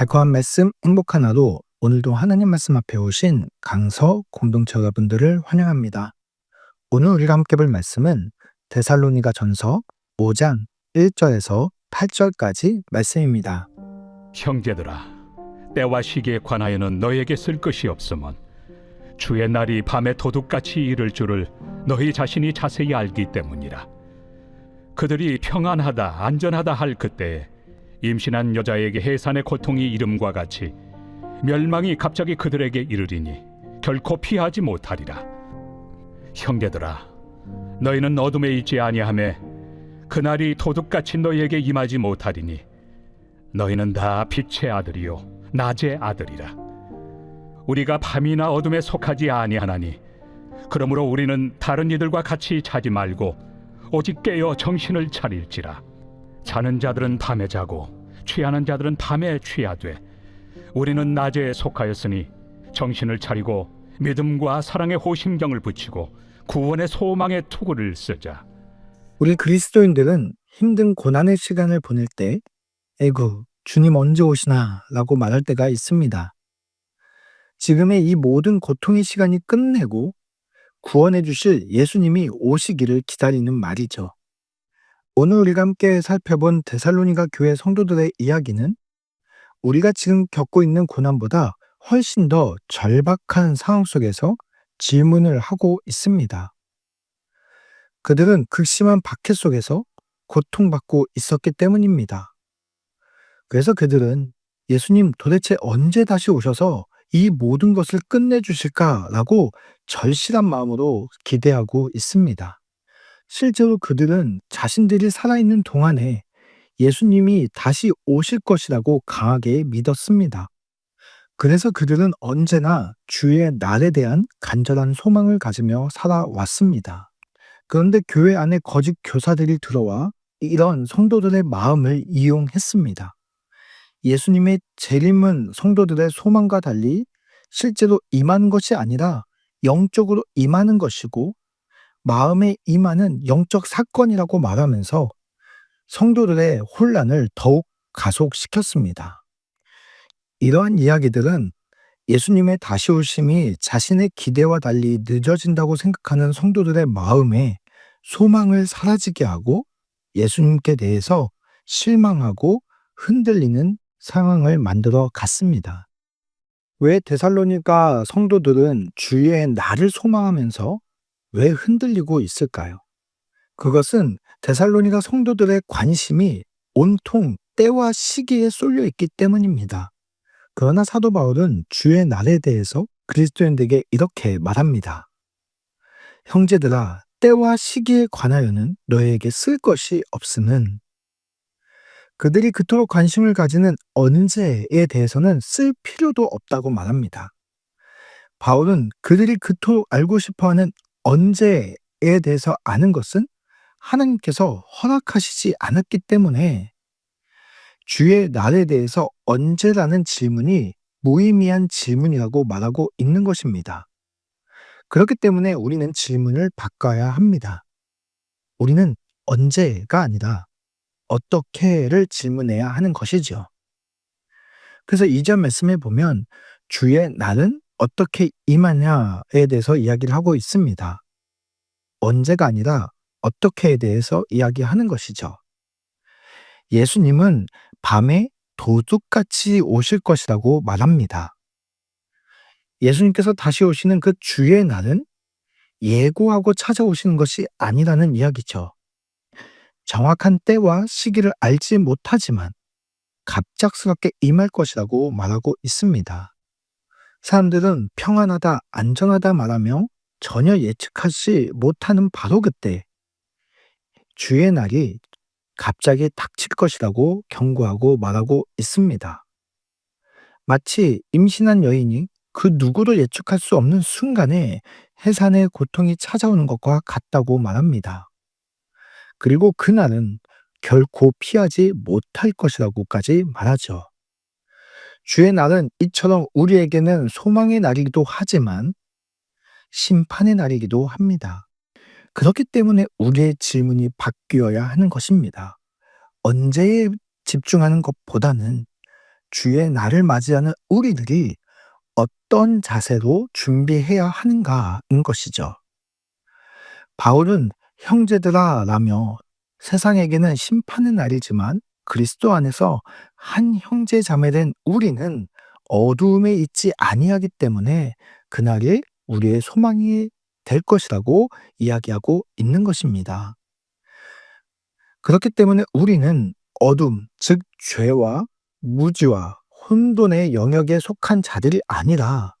달콤한 말씀, 행복한 하루. 오늘도 하나님 말씀 앞에 오신 강서 공동체 여러분들을 환영합니다. 오늘 우리가 함께 볼 말씀은 데살로니가 전서 5장 1절에서 8절까지 말씀입니다. 형제들아, 때와 시기에 관하여는 너에게 쓸 것이 없으면 주의 날이 밤에 도둑같이 이를 줄을 너희 자신이 자세히 알기 때문이라. 그들이 평안하다, 안전하다 할 그때에 임신한 여자에게 해산의 고통이 이름과 같이 멸망이 갑자기 그들에게 이르리니 결코 피하지 못하리라. 형제들아, 너희는 어둠에 있지 아니하매 그날이 도둑같이 너희에게 임하지 못하리니 너희는 다 빛의 아들이요 낮의 아들이라. 우리가 밤이나 어둠에 속하지 아니하나니 그러므로 우리는 다른 이들과 같이 자지 말고 오직 깨어 정신을 차릴지라. 자는 자들은 밤에 자고 취하는 자들은 밤에 취하되 우리는 낮에 속하였으니 정신을 차리고 믿음과 사랑의 호심경을 붙이고 구원의 소망의 투구를 쓰자. 우리 그리스도인들은 힘든 고난의 시간을 보낼 때, 에구, 주님 언제 오시나? 라고 말할 때가 있습니다. 지금의 이 모든 고통의 시간이 끝내고 구원해 주실 예수님이 오시기를 기다리는 말이죠. 오늘 우리가 함께 살펴본 데살로니가 교회 성도들의 이야기는 우리가 지금 겪고 있는 고난보다 훨씬 더 절박한 상황 속에서 질문을 하고 있습니다. 그들은 극심한 박해 속에서 고통받고 있었기 때문입니다. 그래서 그들은 예수님 도대체 언제 다시 오셔서 이 모든 것을 끝내주실까라고 절실한 마음으로 기대하고 있습니다. 실제로 그들은 자신들이 살아있는 동안에 예수님이 다시 오실 것이라고 강하게 믿었습니다. 그래서 그들은 언제나 주의 날에 대한 간절한 소망을 가지며 살아왔습니다. 그런데 교회 안에 거짓 교사들이 들어와 이런 성도들의 마음을 이용했습니다. 예수님의 재림은 성도들의 소망과 달리 실제로 임하는 것이 아니라 영적으로 임하는 것이고 마음에 임하는 영적 사건이라고 말하면서 성도들의 혼란을 더욱 가속시켰습니다. 이러한 이야기들은 예수님의 다시 오심이 자신의 기대와 달리 늦어진다고 생각하는 성도들의 마음에 소망을 사라지게 하고 예수님께 대해서 실망하고 흔들리는 상황을 만들어 갔습니다. 왜 데살로니가 성도들은 주의 날을 소망하면서 왜 흔들리고 있을까요? 그것은 데살로니가 성도들의 관심이 온통 때와 시기에 쏠려 있기 때문입니다. 그러나 사도 바울은 주의 날에 대해서 그리스도인들에게 이렇게 말합니다. 형제들아, 때와 시기에 관하여는 너에게 쓸 것이 없음은 그들이 그토록 관심을 가지는 언제에 대해서는 쓸 필요도 없다고 말합니다. 바울은 그들이 그토록 알고 싶어 하는 언제에 대해서 아는 것은 하나님께서 허락하시지 않았기 때문에 주의 날에 대해서 언제라는 질문이 무의미한 질문이라고 말하고 있는 것입니다. 그렇기 때문에 우리는 질문을 바꿔야 합니다. 우리는 언제가 아니라 어떻게를 질문해야 하는 것이죠. 그래서 이전 말씀에 보면 주의 날은 어떻게 임하냐에 대해서 이야기를 하고 있습니다. 언제가 아니라 어떻게에 대해서 이야기하는 것이죠. 예수님은 밤에 도둑같이 오실 것이라고 말합니다. 예수님께서 다시 오시는 그 주의 날은 예고하고 찾아오시는 것이 아니라는 이야기죠. 정확한 때와 시기를 알지 못하지만 갑작스럽게 임할 것이라고 말하고 있습니다. 사람들은 평안하다, 안전하다 말하며 전혀 예측하지 못하는 바로 그때 주의 날이 갑자기 닥칠 것이라고 경고하고 말하고 있습니다. 마치 임신한 여인이 그 누구도 예측할 수 없는 순간에 해산의 고통이 찾아오는 것과 같다고 말합니다. 그리고 그날은 결코 피하지 못할 것이라고까지 말하죠. 주의 날은 이처럼 우리에게는 소망의 날이기도 하지만 심판의 날이기도 합니다. 그렇기 때문에 우리의 질문이 바뀌어야 하는 것입니다. 언제에 집중하는 것보다는 주의 날을 맞이하는 우리들이 어떤 자세로 준비해야 하는가인 것이죠. 바울은 형제들아 라며 세상에게는 심판의 날이지만 그리스도 안에서 한 형제 자매된 우리는 어두움에 있지 아니하기 때문에 그날이 우리의 소망이 될 것이라고 이야기하고 있는 것입니다. 그렇기 때문에 우리는 어둠, 즉 죄와 무지와 혼돈의 영역에 속한 자들이 아니라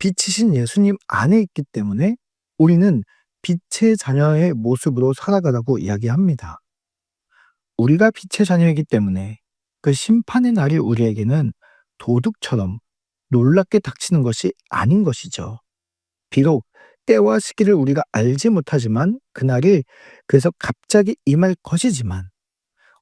빛이신 예수님 안에 있기 때문에 우리는 빛의 자녀의 모습으로 살아가라고 이야기합니다. 우리가 빛의 자녀이기 때문에 그 심판의 날이 우리에게는 도둑처럼 놀랍게 닥치는 것이 아닌 것이죠. 비록 때와 시기를 우리가 알지 못하지만 그날이 그래서 갑자기 임할 것이지만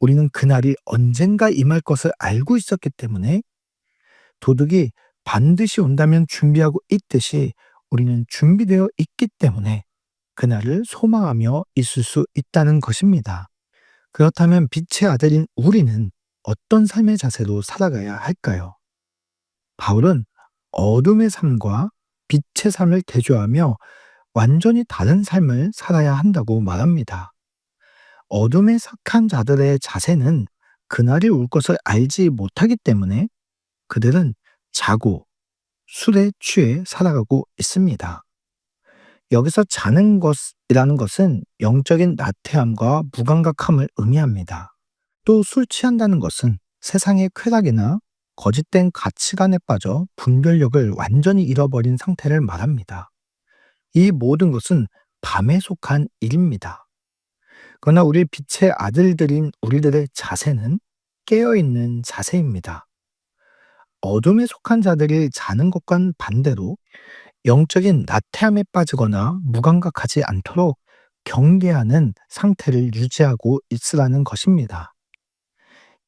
우리는 그날이 언젠가 임할 것을 알고 있었기 때문에 도둑이 반드시 온다면 준비하고 있듯이 우리는 준비되어 있기 때문에 그날을 소망하며 있을 수 있다는 것입니다. 그렇다면 빛의 아들인 우리는 어떤 삶의 자세로 살아가야 할까요? 바울은 어둠의 삶과 빛의 삶을 대조하며 완전히 다른 삶을 살아야 한다고 말합니다. 어둠에 속한 자들의 자세는 그날이 올 것을 알지 못하기 때문에 그들은 자고 술에 취해 살아가고 있습니다. 여기서 자는 것이라는 것은 영적인 나태함과 무감각함을 의미합니다. 또 술 취한다는 것은 세상의 쾌락이나 거짓된 가치관에 빠져 분별력을 완전히 잃어버린 상태를 말합니다. 이 모든 것은 밤에 속한 일입니다. 그러나 우리 빛의 아들들인 우리들의 자세는 깨어있는 자세입니다. 어둠에 속한 자들이 자는 것과는 반대로 영적인 나태함에 빠지거나 무감각하지 않도록 경계하는 상태를 유지하고 있으라는 것입니다.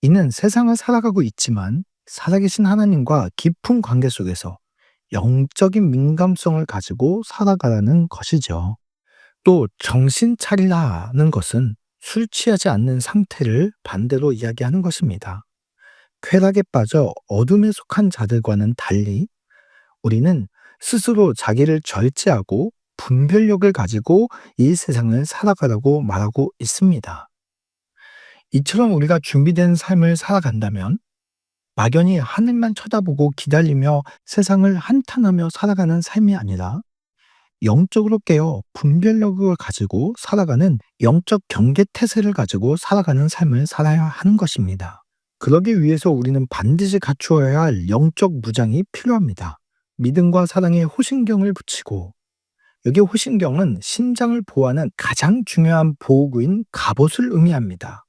이는 세상을 살아가고 있지만 살아계신 하나님과 깊은 관계 속에서 영적인 민감성을 가지고 살아가라는 것이죠. 또 정신 차리라는 것은 술 취하지 않는 상태를 반대로 이야기하는 것입니다. 쾌락에 빠져 어둠에 속한 자들과는 달리 우리는 스스로 자기를 절제하고 분별력을 가지고 이 세상을 살아가라고 말하고 있습니다. 이처럼 우리가 준비된 삶을 살아간다면 막연히 하늘만 쳐다보고 기다리며 세상을 한탄하며 살아가는 삶이 아니라 영적으로 깨어 분별력을 가지고 살아가는 영적 경계 태세를 가지고 살아가는 삶을 살아야 하는 것입니다. 그러기 위해서 우리는 반드시 갖추어야 할 영적 무장이 필요합니다. 믿음과 사랑에 호신경을 붙이고 여기 호신경은 심장을 보호하는 가장 중요한 보호구인 갑옷을 의미합니다.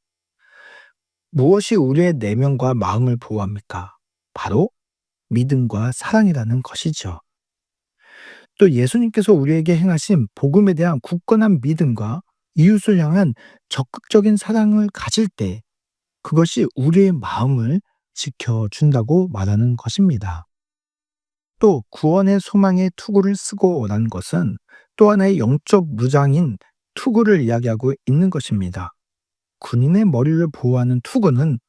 무엇이 우리의 내면과 마음을 보호합니까? 바로 믿음과 사랑이라는 것이죠. 또 예수님께서 우리에게 행하신 복음에 대한 굳건한 믿음과 이웃을 향한 적극적인 사랑을 가질 때 그것이 우리의 마음을 지켜준다고 말하는 것입니다. 또 구원의 소망의 투구를 쓰고라는 것은 또 하나의 영적 무장인 투구를 이야기하고 있는 것입니다. 군인의 머리를 보호하는 투구는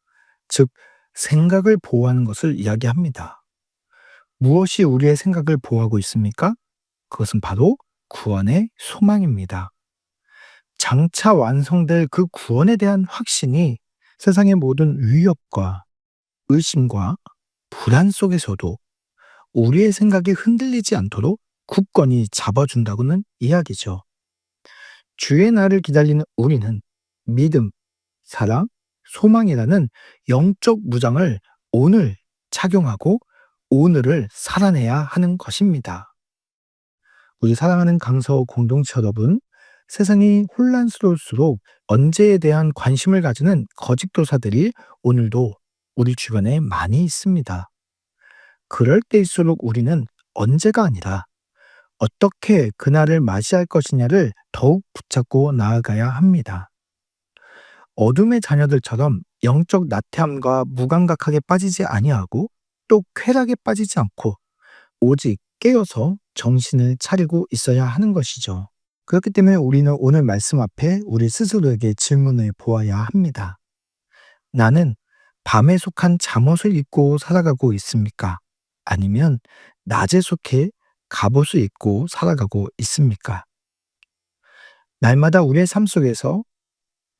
즉 생각을 보호하는 것을 이야기합니다. 무엇이 우리의 생각을 보호하고 있습니까? 그것은 바로 구원의 소망입니다. 장차 완성될 그 구원에 대한 확신이 세상의 모든 위협과 의심과 불안 속에서도 우리의 생각이 흔들리지 않도록 굳건히 잡아준다고는 이야기죠. 주의 날을 기다리는 우리는 믿음, 사랑, 소망이라는 영적 무장을 오늘 착용하고 오늘을 살아내야 하는 것입니다. 우리 사랑하는 강서 공동체 여러분, 세상이 혼란스러울수록 언제에 대한 관심을 가지는 거짓 교사들이 오늘도 우리 주변에 많이 있습니다. 그럴 때일수록 우리는 언제가 아니라 어떻게 그날을 맞이할 것이냐를 더욱 붙잡고 나아가야 합니다. 어둠의 자녀들처럼 영적 나태함과 무감각하게 빠지지 아니하고 또 쾌락에 빠지지 않고 오직 깨어서 정신을 차리고 있어야 하는 것이죠. 그렇기 때문에 우리는 오늘 말씀 앞에 우리 스스로에게 질문을 보아야 합니다. 나는 밤에 속한 잠옷을 입고 살아가고 있습니까? 아니면 낮에 속해 갑옷을 입고 살아가고 있습니까? 날마다 우리의 삶 속에서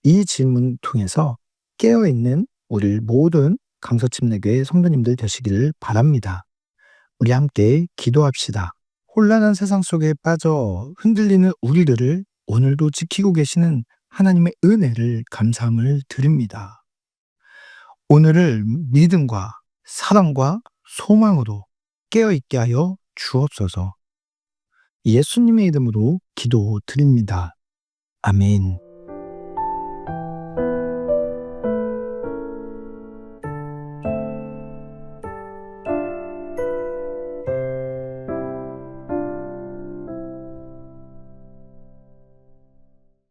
이 질문 통해서 깨어있는 우리 모든 강서침례교회 성도님들 되시기를 바랍니다. 우리 함께 기도합시다. 혼란한 세상 속에 빠져 흔들리는 우리들을 오늘도 지키고 계시는 하나님의 은혜를 감사함을 드립니다. 오늘을 믿음과 사랑과 소망으로 깨어있게 하여 주옵소서. 예수님의 이름으로 기도 드립니다. 아멘.